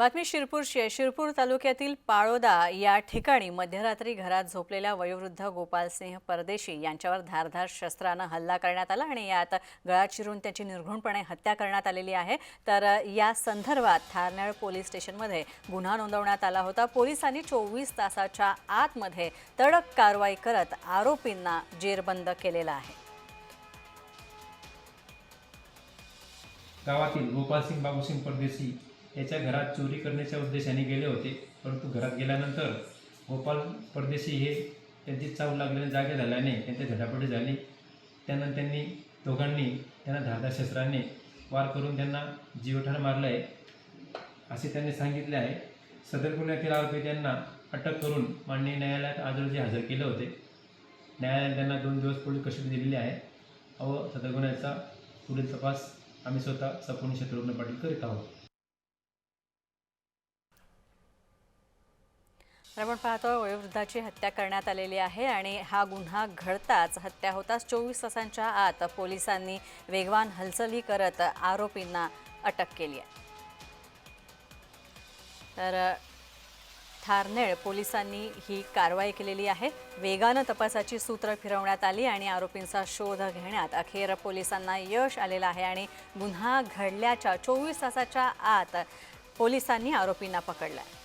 बातमी शिरपूरची आहे. शिरपूर तालुक्यातील पाळोदा या ठिकाणी मध्यरात्री घरात झोपलेल्या वयोवृद्ध गोपालसिंह परदेशी यांच्यावर धारधार शस्त्रानं हल्ला करण्यात आला आणि यात गळा चिरून त्याची निर्घृणपणे हत्या करण्यात आलेली आहे. तर या संदर्भात थारनेळ पोलीस स्टेशनमध्ये गुन्हा नोंदवण्यात आला होता. पोलिसांनी चोवीस तासाच्या आतमध्ये तडक कारवाई करत आरोपींना जेरबंद केलेला आहे. गावातील गोपालसिंग बाबूसिंग परदेशी याच्या घरात चोरी करण्याच्या उद्देशाने गेले होते. परंतु घरात गेल्यानंतर गोपाल परदेशी हे त्यांची चाव लागल्याने जागे झाल्याने त्यांची झटापटी झाली. त्यानंतर त्यांनी दोघांनी त्यांना धारदार शस्त्राने वार करून त्यांना जीवठार मारलं आहे. असे त्यांनी सांगितले आहे. सदर गुन्ह्यातील आरोपी त्यांना अटक करून माननीय न्यायालयात आज रोजी हजर केले होते. न्यायालयाने त्यांना दोन दिवस पोलीस कस्टडी दिलेली आहे. व सदर गुन्ह्याचा पुढील तपास आम्ही स्वतः सपूर्ण शत्रुघ्न पाटील करीत आहोत. आपण पाहतो वयोवृद्धाची हत्या करण्यात आलेली आहे आणि हा गुन्हा घडताच हत्या होताच चोवीस तासांच्या आत पोलिसांनी वेगवान हालचाली करत आरोपींना अटक केली आहे. तर थारनेळ पोलिसांनी ही कारवाई केलेली आहे. वेगानं तपासाची सूत्र फिरवण्यात आली आणि आरोपींचा शोध घेण्यात अखेर पोलिसांना यश आलेलं आहे आणि गुन्हा घडल्याच्या चोवीस तासाच्या आत पोलिसांनी आरोपींना पकडलं आहे